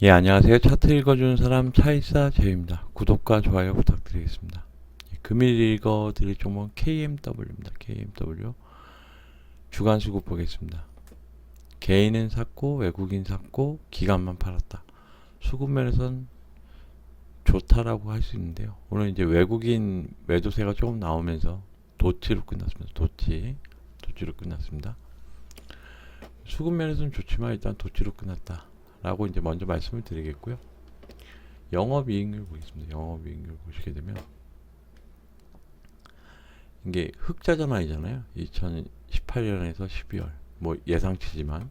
예, 안녕하세요. 차트 읽어주는 사람 차이사 제입니다. 구독과 좋아요 부탁드리겠습니다. 예, 금일 읽어드릴 종목은 KMW입니다. KMW 주간 수급 보겠습니다. 개인은 샀고 외국인 샀고 기간만 팔았다. 수급 면에선 좋다라고 할 수 있는데요. 오늘 이제 외국인 매도세가 조금 나오면서 도치로 끝났습니다. 도치, 도치로 끝났습니다. 수급 면에서는 좋지만 일단 도치로 끝났다. 라고 이제 먼저 말씀을 드리겠고요. 영업이익률 보겠습니다. 영업이익률 보시게 되면 이게 흑자 전환이잖아요. 2018년에서 12월 뭐 예상치지만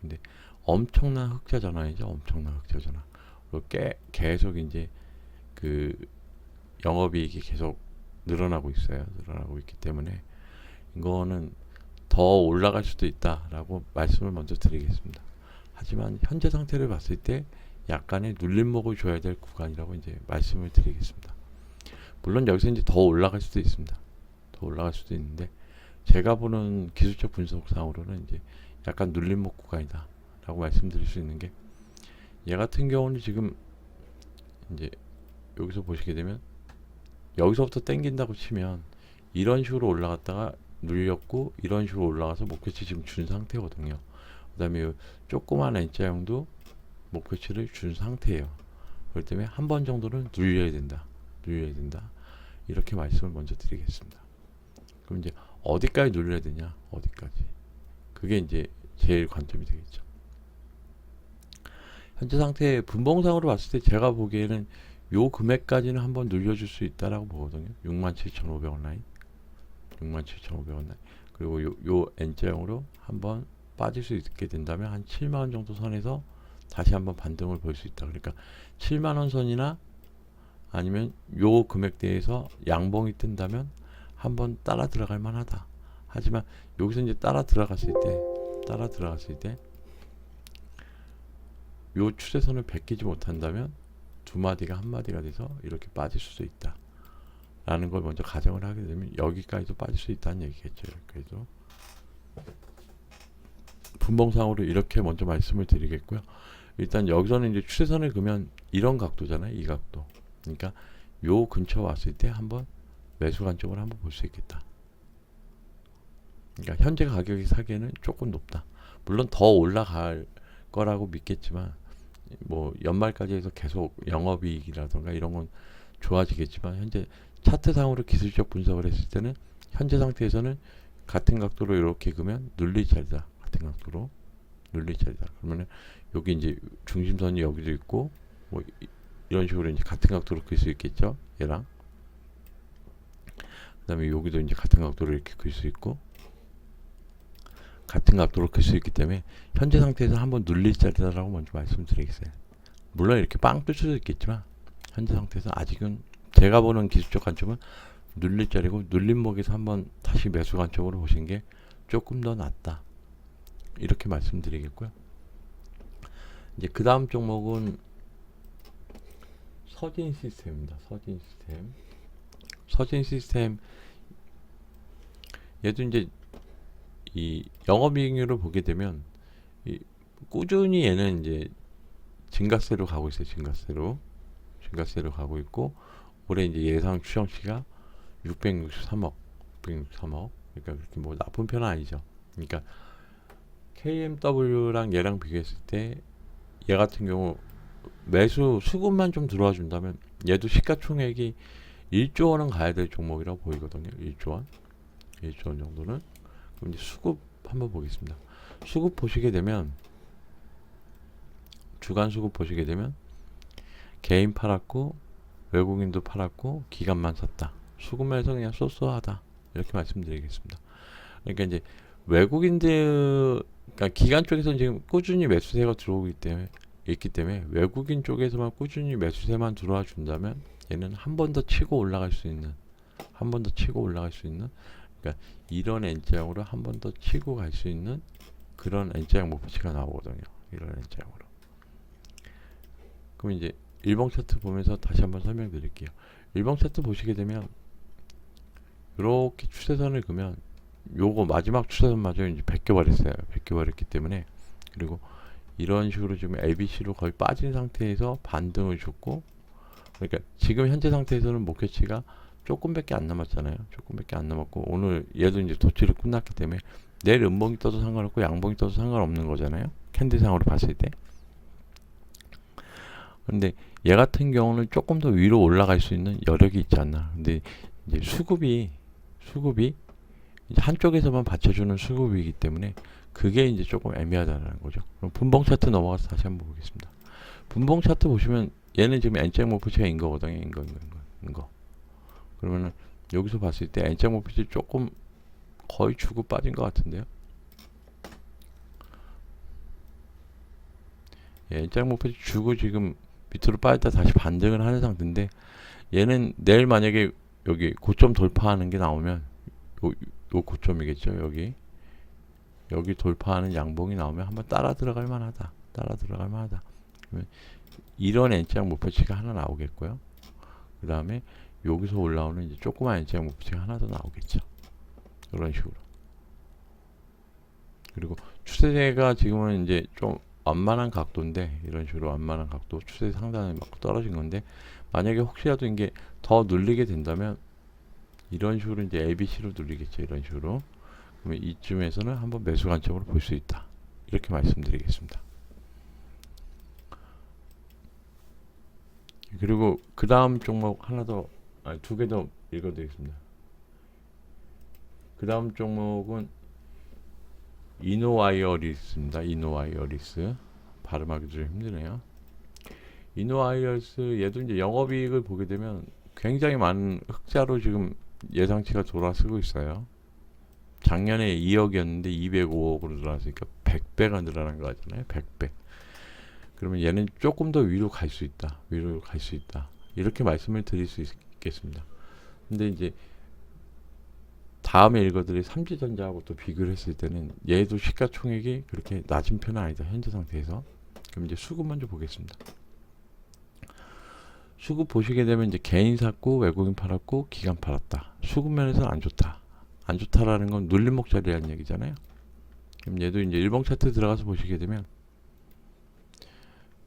근데 엄청난 흑자 전환이죠. 엄청난 흑자 전환. 그리고 깨, 계속 이제 그 영업이익이 계속 늘어나고 있어요. 늘어나고 있기 때문에 이거는 더 올라갈 수도 있다라고 말씀을 먼저 드리겠습니다. 하지만 현재 상태를 봤을 때 약간의 눌림목을 줘야 될 구간이라고 이제 말씀을 드리겠습니다. 물론 여기서 이제 더 올라갈 수도 있습니다. 더 올라갈 수도 있는데 제가 보는 기술적 분석상으로는 이제 약간 눌림목 구간이다라고 말씀드릴 수 있는 게 얘 같은 경우는 지금 이제 여기서 보시게 되면 여기서부터 땡긴다고 치면 이런 식으로 올라갔다가 눌렸고 이런 식으로 올라가서 목표치 지금 준 상태거든요. 그 다음에 요 조그만 N자형도 목표치를 준 상태예요. 그렇기 때문에 한 번 정도는 눌려야 된다. 눌려야 된다. 이렇게 말씀을 먼저 드리겠습니다. 그럼 이제 어디까지 눌려야 되냐? 어디까지? 그게 이제 제일 관점이 되겠죠. 현재 상태 분봉상으로 봤을 때 제가 보기에는 요 금액까지는 한번 눌려줄 수 있다라고 보거든요. 67,500원 라인. 67,500원 라인. 그리고 요, 요 N자형으로 한번 빠질 수 있게 된다면 한 7만 원 정도 선에서 다시 한번 반등을 볼 수 있다. 그러니까 7만 원 선이나 아니면 요 금액대에서 양봉이 뜬다면 한번 따라 들어갈 만하다. 하지만 여기서 이제 따라 들어갔을 때 따라 들어갔을 때 요 추세선을 베끼지 못한다면 두 마디가 한 마디가 돼서 이렇게 빠질 수도 있다. 라는 걸 먼저 가정을 하게 되면 여기까지도 빠질 수 있다는 얘기겠죠. 여기까지도. 분봉상으로 이렇게 먼저 말씀을 드리겠고요. 일단 여기서는 이제 추세선을 그면 이런 각도잖아요. 이 각도. 그러니까 요 근처 왔을 때 한번 매수 관점을 한번 볼 수 있겠다. 그러니까 현재 가격이 사기에는 조금 높다. 물론 더 올라갈 거라고 믿겠지만 뭐 연말까지 해서 계속 영업이익이라던가 이런 건 좋아지겠지만 현재 차트상으로 기술적 분석을 했을 때는 현재 상태에서는 같은 각도로 이렇게 그면 눌릴 자리다. 같은 각도로 눌릴 자리다. 그러면은 여기 이제 중심선이 여기도 있고 뭐 이- 이런 식으로 이제 같은 각도로 그릴 수 있겠죠. 얘랑 그다음에 여기도 이제 같은 각도로 이렇게 그릴 수 있고 같은 각도로 그릴 수 있기 때문에 현재 상태에서 한번 눌릴 자리다라고 먼저 말씀드리겠어요. 물론 이렇게 빵 뜰 수도 있겠지만 현재 상태에서 아직은 제가 보는 기술적 관점은 눌릴 자리고 눌림목에서 한번 다시 매수 관점으로 보신 게 조금 더 낫다. 이렇게 말씀드리겠고요. 이제 그 다음 종목은 서진 시스템입니다. 서진 시스템. 서진 시스템 얘도 이제 이 영업이익률을 보게 되면 이 꾸준히 얘는 이제 증가세로 가고 있어요. 증가세로 증가세로 가고 있고 올해 이제 예상 추정치가 663억, 663억. 그러니까 그렇게 뭐 나쁜 편은 아니죠. 그러니까 KMW랑 얘랑 비교했을 때 얘 같은 경우 매수 수급만 좀 들어와 준다면 얘도 시가총액이 1조 원은 가야 될 종목이라고 보이거든요. 1조 원. 1조 원 정도는. 그럼 이제 수급 한번 보겠습니다. 수급 보시게 되면 주간 수급 보시게 되면 개인 팔았고 외국인도 팔았고 기간만 샀다. 수급면에서 그냥 쏘쏘하다. 이렇게 말씀드리겠습니다. 그러니까 이제 외국인들 그러니까 기간 쪽에서는 지금 꾸준히 매수세가 들어오기 때문에 있기 때문에 외국인 쪽에서만 꾸준히 매수세만 들어와 준다면 얘는 한 번 더 치고 올라갈 수 있는 한 번 더 치고 올라갈 수 있는 그러니까 이런 N자형으로 한 번 더 치고 갈 수 있는 그런 N자형 목표치가 나오거든요. 이런 N자형으로. 그럼 이제 일봉 차트 보면서 다시 한번 설명드릴게요. 일봉 차트 보시게 되면 이렇게 추세선을 그면 요거 마지막 추세선마저 이제 벗겨버렸어요. 벗겨버렸기 때문에 그리고 이런 식으로 지금 ABC로 거의 빠진 상태에서 반등을 줬고 그러니까 지금 현재 상태에서는 목표치가 조금밖에 안 남았잖아요. 조금밖에 안 남았고 오늘 얘도 이제 도치를 끝났기 때문에 내일 음봉이 떠도 상관없고 양봉이 떠도 상관없는 거잖아요. 캔들상으로 봤을 때. 근데 얘 같은 경우는 조금 더 위로 올라갈 수 있는 여력이 있지 않나. 근데 이제 수급이 수급이 한쪽에서만 받쳐주는 수급이기 때문에 그게 이제 조금 애매하다는 거죠. 그럼 분봉 차트 넘어가서 다시 한번 보겠습니다. 분봉 차트 보시면 얘는 지금 N자 목표치가 인 거거든요. 인 거, 인 거, 인 거. 인 거. 그러면은 여기서 봤을 때 N자 목표치 조금 거의 주고 빠진 것 같은데요. 예, N자 목표치 주고 지금 밑으로 빠졌다 다시 반등을 하는 상태인데 얘는 내일 만약에 여기 고점 돌파하는 게 나오면 요, 요 고점이겠죠. 여기 여기 돌파하는 양봉이 나오면 한번 따라 들어갈 만하다. 따라 들어갈 만하다. 그러면 이런 N자 목표치가 하나 나오겠고요. 그 다음에 여기서 올라오는 이제 조그만 N자 목표치가 하나 더 나오겠죠. 이런 식으로. 그리고 추세가 지금은 이제 좀 완만한 각도인데 이런 식으로 완만한 각도 추세 상단에 막 떨어진 건데 만약에 혹시라도 이게 더 눌리게 된다면 이런 식으로 이제 ABC로 눌리겠죠. 이런 식으로. 그러면 이쯤에서는 한번 매수 관점으로 볼 수 있다. 이렇게 말씀드리겠습니다. 그리고 그 다음 종목 하나 더, 아니 두개 더 읽어드리겠습니다. 그 다음 종목은 이노와이어리스입니다. 이노와이어리스 발음하기 좀 힘드네요. 이노와이어리스 얘도 이제 영업이익을 보게 되면 굉장히 많은 흑자로 지금 예상치가 돌아서고 있어요. 작년에 2억이었는데 205억으로 늘어났으니까 100배가 늘어난 거 같잖아요. 100배. 그러면 얘는 조금 더 위로 갈 수 있다. 위로 갈 수 있다. 이렇게 말씀을 드릴 수 있겠습니다. 근데 이제 다음에 읽어드릴 삼지전자하고 또 비교를 했을 때는 얘도 시가총액이 그렇게 낮은 편은 아니다. 현재 상태에서. 그럼 이제 수급 먼저 보겠습니다. 수급 보시게 되면 이제 개인 샀고 외국인 팔았고 기관 팔았다. 수급 면에서는 안 좋다. 안 좋다라는 건 눌림 목 자리라는 얘기잖아요. 그럼 얘도 이제 일봉 차트 들어가서 보시게 되면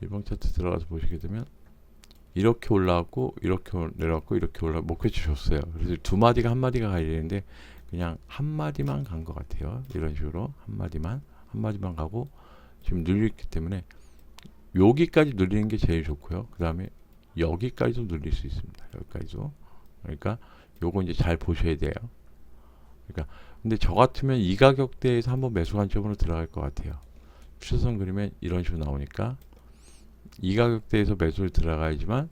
일봉 차트 들어가서 보시게 되면 이렇게 올라왔고 이렇게 올- 내려왔고 이렇게 올라 목표치 줬어요. 그래서 두 마디가 한 마디가 가야 되는데 그냥 한 마디만 간 것 같아요. 이런 식으로 한 마디만 한 마디만 가고 지금 눌렸기 때문에 여기까지 눌리는 게 제일 좋고요. 그 다음에 여기까지도 눌릴 수 있습니다. 여기까지도. 그러니까 요거 이제 잘 보셔야 돼요. 그러니까 근데 저 같으면 이 가격대에서 한번 매수 관점으로 들어갈 것 같아요. 추세선 그리면 이런 식으로 나오니까 이 가격대에서 매수를 들어가야지만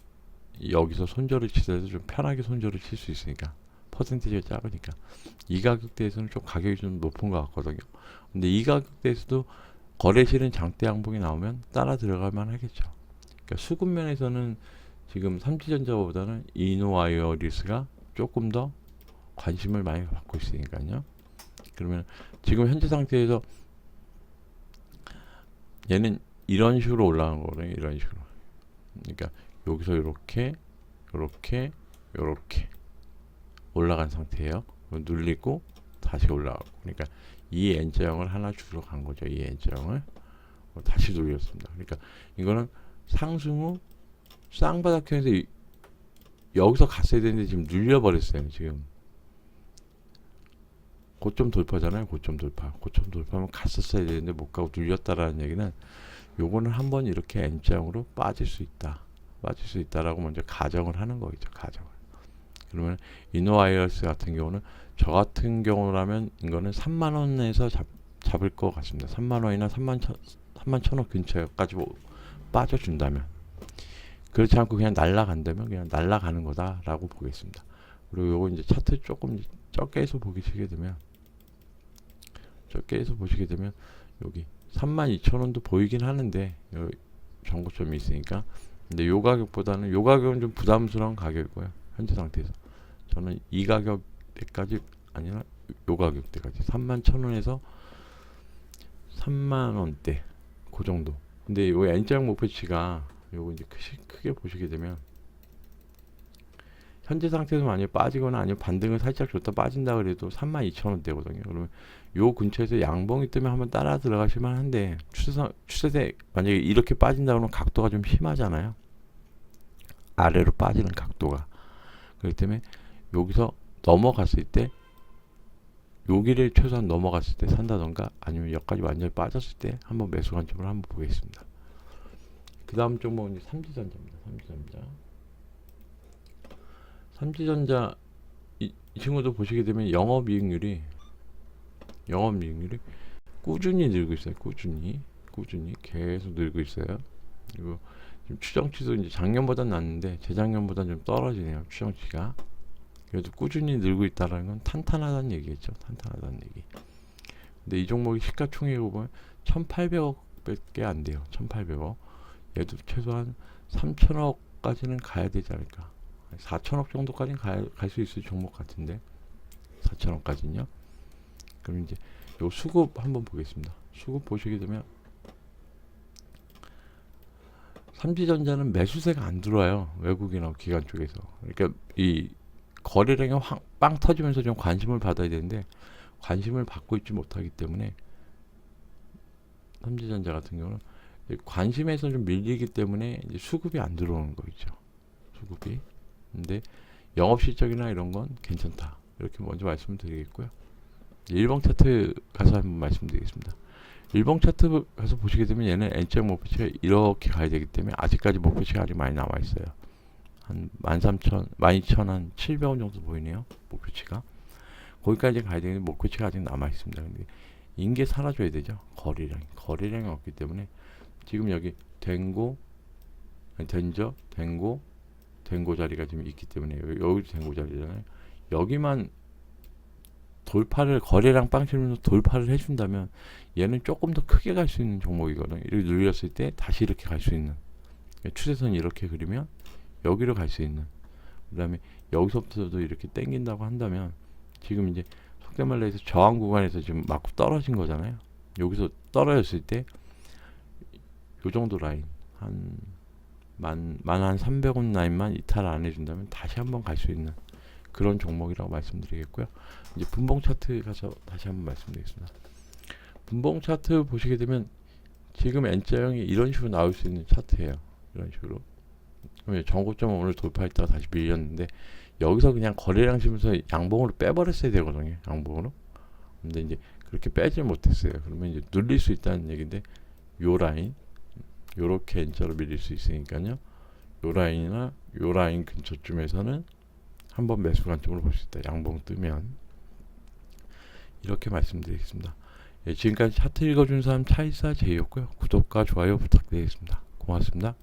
여기서 손절을 치더라도 좀 편하게 손절을 칠 수 있으니까 퍼센티지가 작으니까 이 가격대에서는 좀 가격이 좀 높은 것 같거든요. 근데 이 가격대에서도 거래 실은 장대 양봉이 나오면 따라 들어갈 만 하겠죠. 그러니까 수급 면에서는 지금 삼지전자보다는 이노와이어리스가 조금 더 관심을 많이 받고 있으니까요. 그러면 지금 현재 상태에서 얘는 이런 식으로 올라간 거거든요. 이런 식으로. 그러니까 여기서 이렇게 이렇게 이렇게 올라간 상태예요. 눌리고 다시 올라가고. 그러니까 이 N자형을 하나 주러 간 거죠. 이 N자형을 다시 눌렸습니다. 그러니까 이거는 상승 후 쌍바닥형에서 이- 여기서 갔어야 되는데 지금 눌려버렸어요. 지금 고점 돌파잖아요. 고점 돌파. 고점 돌파하면 갔었어야 되는데 못 가고 눌렸다라는 얘기는 요거는 한번 이렇게 N자형으로 빠질 수 있다. 빠질 수 있다라고 먼저 가정을 하는 거겠죠. 가정을. 그러면 이노와이어스 같은 경우는 저 같은 경우라면 이거는 3만 원에서 잡, 잡을 것 같습니다. 3만 원이나 3만 천, 3만 천원 근처까지 뭐 빠져준다면 그렇지 않고 그냥 날라간다면 그냥 날라가는 거다라고 보겠습니다. 그리고 요거 이제 차트 조금 적게 해서 보시게 되면 적게 해서 보시게 되면 여기 32,000원도 보이긴 하는데 요 정고점이 있으니까 근데 요 가격보다는 요 가격은 좀 부담스러운 가격이고요. 현재 상태에서 저는 이 가격대까지 아니라 요 가격대까지 31,000원에서 3만 원대 그 정도. 근데 요 N자형 목표치가 요거 이제 크시, 크게 보시게 되면 현재 상태에서 만약에 빠지거나 아니면 반등을 살짝 줬다 빠진다 그래도 32,000원대거든요. 그러면 요 근처에서 양봉이 뜨면 한번 따라 들어가실 만 한데 추세선 추세대 만약에 이렇게 빠진다 그러면 각도가 좀 심하잖아요. 아래로 빠지는 각도가. 그렇기 때문에 여기서 넘어갔을 때 여기를 최소한 넘어갔을 때 산다던가 아니면 여기까지 완전히 빠졌을 때 한번 매수 관점을 한번 보겠습니다. 그 다음 종목은 이제 삼지전자입니다. 삼지전자. 삼지전자 이, 이 친구도 보시게 되면 영업이익률이 영업이익률이 꾸준히 늘고 있어요. 꾸준히 꾸준히 계속 늘고 있어요. 그리고 지금 추정치도 이제 작년보다 낫는데 재작년보다 좀 떨어지네요. 추정치가. 그래도 꾸준히 늘고 있다는 건 탄탄하다는 얘기겠죠. 탄탄하다는 얘기. 근데 이 종목이 시가총액을 보면 1,800억 밖에 안 돼요. 1,800억. 얘도 최소한 3천억까지는 가야 되지 않을까. 4천억 정도까지는 갈 수 있을 종목 같은데 4천억까지는요. 그럼 이제 요 수급 한번 보겠습니다. 수급 보시게 되면 삼지전자는 매수세가 안 들어와요. 외국이나 기관 쪽에서. 그러니까 이 거래량이 확, 빵 터지면서 좀 관심을 받아야 되는데 관심을 받고 있지 못하기 때문에 삼지전자 같은 경우는 이 관심에서 좀 밀리기 때문에 수급이 안 들어오는 거 있죠. 수급이. 근데 영업 실적이나 이런 건 괜찮다. 이렇게 먼저 말씀을 드리겠고요. 일봉 차트 가서 한번 말씀드리겠습니다. 일봉 차트 가서 보시게 되면 얘는 N자 목표치가 이렇게 가야 되기 때문에 아직까지 목표치가 아직 많이 남아 있어요. 한 13,000, 12,000한 700원 정도 보이네요. 목표치가. 거기까지 가야 되는데 목표치가 아직 남아 있습니다. 근데 인게 사라져야 되죠. 거래량이. 거래량이 없기 때문에 지금 여기 된고 된저, 된고, 된고 자리가 지금 있기 때문에 여기, 된고 자리잖아요. 여기만 돌파를 거래량 빵 치면서 돌파를 해준다면 얘는 조금 더 크게 갈 수 있는 종목이거든요. 이렇게 눌렸을 때 다시 이렇게 갈 수 있는 추세선 이렇게 그리면 여기로 갈 수 있는 그다음에 여기서부터도 이렇게 땡긴다고 한다면 지금 이제 속된 말로 해서 저항 구간에서 지금 맞고 떨어진 거잖아요. 여기서 떨어졌을 때 요 정도 라인 한 300원 라인만 이탈 안 해준다면 다시 한번 갈 수 있는 그런 종목이라고 말씀드리겠고요. 이제 분봉 차트 가서 다시 한번 말씀드리겠습니다. 분봉 차트 보시게 되면 지금 N자형이 이런 식으로 나올 수 있는 차트예요. 이런 식으로. 그러면 전고점을 오늘 돌파했다가 다시 밀렸는데 여기서 그냥 거래량 치면서 양봉으로 빼버렸어야 되거든요. 양봉으로. 근데 이제 그렇게 빼지 못했어요. 그러면 이제 눌릴 수 있다는 얘기인데 요 라인 요렇게 N자로 밀릴 수 있으니까요. 요 라인이나 요 라인 근처쯤에서는 한번 매수 관점으로 볼 수 있다. 양봉 뜨면 이렇게 말씀드리겠습니다. 예, 지금까지 차트 읽어준 사람 차이사 제이였고요. 구독과 좋아요 부탁드리겠습니다. 고맙습니다.